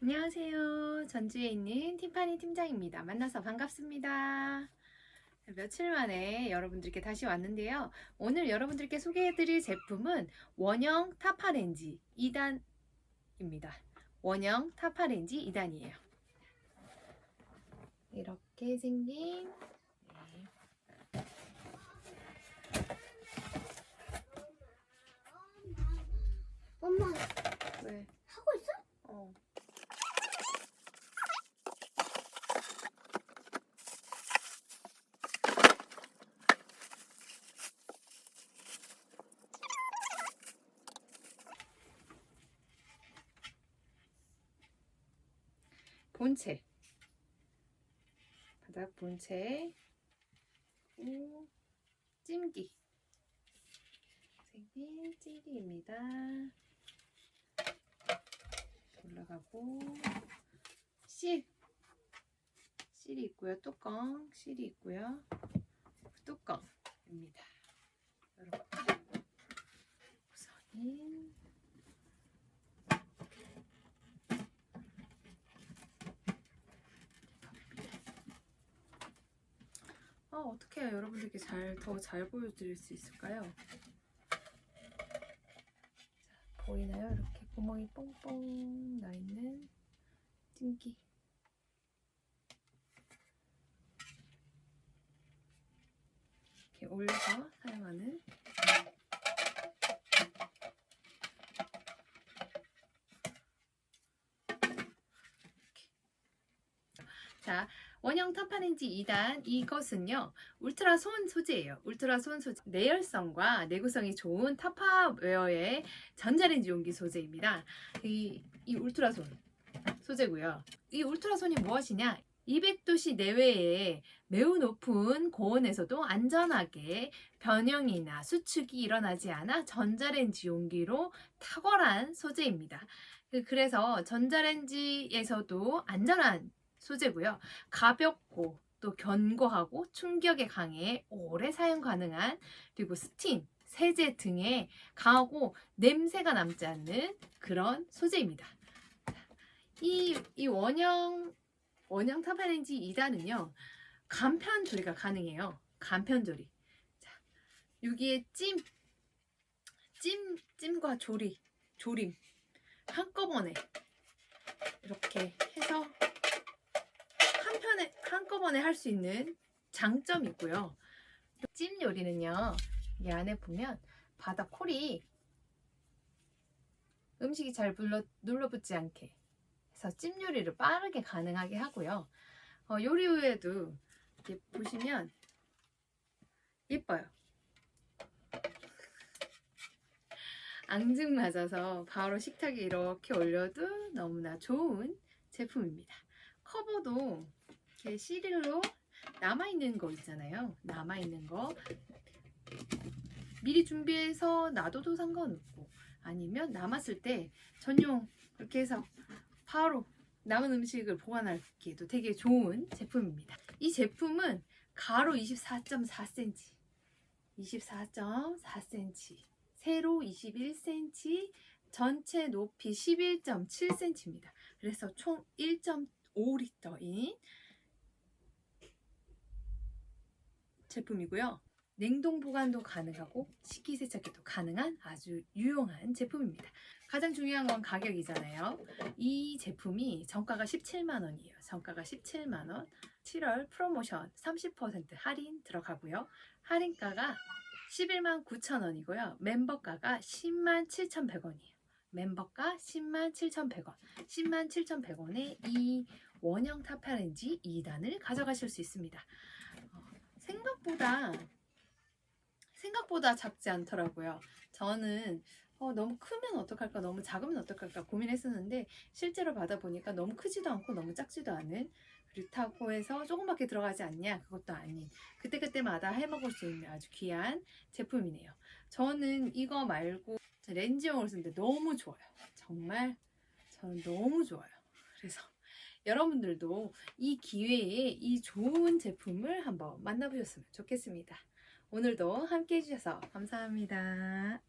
안녕하세요. 전주에 있는 팀파니 팀장입니다. 만나서 반갑습니다. 며칠 만에 여러분들께 다시 왔는데요. 오늘 여러분들께 소개해드릴 제품은 원형 타파렌지 2단입니다. 원형 타파렌지 2단이에요. 이렇게 생긴 네. 엄마 왜? 하고 있어? 어. 본체. 바닥 본체. 오, 찜기. 생긴 찜기입니다. 올라가고. 실. 실이 있고요. 뚜껑. 실이 있고요. 뚜껑입니다 여러분 우선은 아 어떻게 해야 여러분들께 잘 더 잘 보여드릴 수 있을까요? 보이나요? 이렇게 구멍이 뽕뽕 나 있는 찜기. 이렇게 올려서 사용하는 자, 원형 타파렌지 2단 이것은요 울트라 손 소재예요. 울트라 손 소재 내열성과 내구성이 좋은 타파웨어의 전자레인지 용기 소재입니다. 이, 이 울트라 손 소재고요. 이 울트라 손이 무엇이냐? 200도씨 내외의 매우 높은 고온에서도 안전하게 변형이나 수축이 일어나지 않아 전자레인지 용기로 탁월한 소재입니다. 그- 그래서 전자레인지에서도 안전한 소재고요. 가볍고 또 견고하고 충격에 강해 오래 사용 가능한 그리고 스팀, 세제 등에 강하고 냄새가 남지 않는 그런 소재입니다. 이, 이 원형 원형 타파렌지 2단은요 간편 조리가 가능해요. 간편 조리. 자, 여기에 찜, 찜, 찜과 조리, 조림 한꺼번에 이렇게 해서 한편에 한꺼번에 할 수 있는 장점이 있고요. 찜 요리는요. 이 안에 보면 바닥 콜이 음식이 잘 눌러, 눌러붙지 않게 해서 찜 요리를 빠르게 가능하게 하고요. 어, 요리 후에도 이렇게 보시면 예뻐요. 앙증 맞아서 바로 식탁에 이렇게 올려도 너무나 좋은 제품입니다. 커버도 이렇게 시릴로 남아있는 거 있잖아요. 남아있는 거 미리 준비해서 놔둬도 상관없고 아니면 남았을 때 전용 그렇게 해서 바로 남은 음식을 보관하기에도 되게 좋은 제품입니다. 이 제품은 가로 24.4cm, 24.4cm, 세로 21cm, 전체 높이 11.7cm입니다. 그래서 총 1.5리터인 제품이고요. 냉동 보관도 가능하고 식기세척기도 가능한 아주 유용한 제품입니다. 가장 중요한 건 가격이잖아요. 이 제품이 정가가 17만 원이에요. 정가가 17만 원. 7월 프로모션 30% 할인 들어가고요. 할인가가 11만 9천 원이고요. 멤버가가 10만 7,100원이에요. 멤버가 10만 7,100원. 10만 7,100원에 이 원형 타파렌지 2단을 가져가실 수 있습니다. 어, 생각보다 생각보다 작지 않더라고요. 저는 어, 너무 크면 어떡할까, 너무 작으면 어떡할까 고민했었는데 실제로 받아보니까 너무 크지도 않고 너무 작지도 않은 그렇다고 해서 조금밖에 들어가지 않냐 그것도 아닌 그때그때마다 해먹을 수 있는 아주 귀한 제품이네요. 저는 이거 말고 렌즈용으로 쓰는데 너무 좋아요. 정말 저는 너무 좋아요. 그래서 여러분들도 이 기회에 이 좋은 제품을 한번 만나보셨으면 좋겠습니다. 오늘도 함께 해주셔서 감사합니다.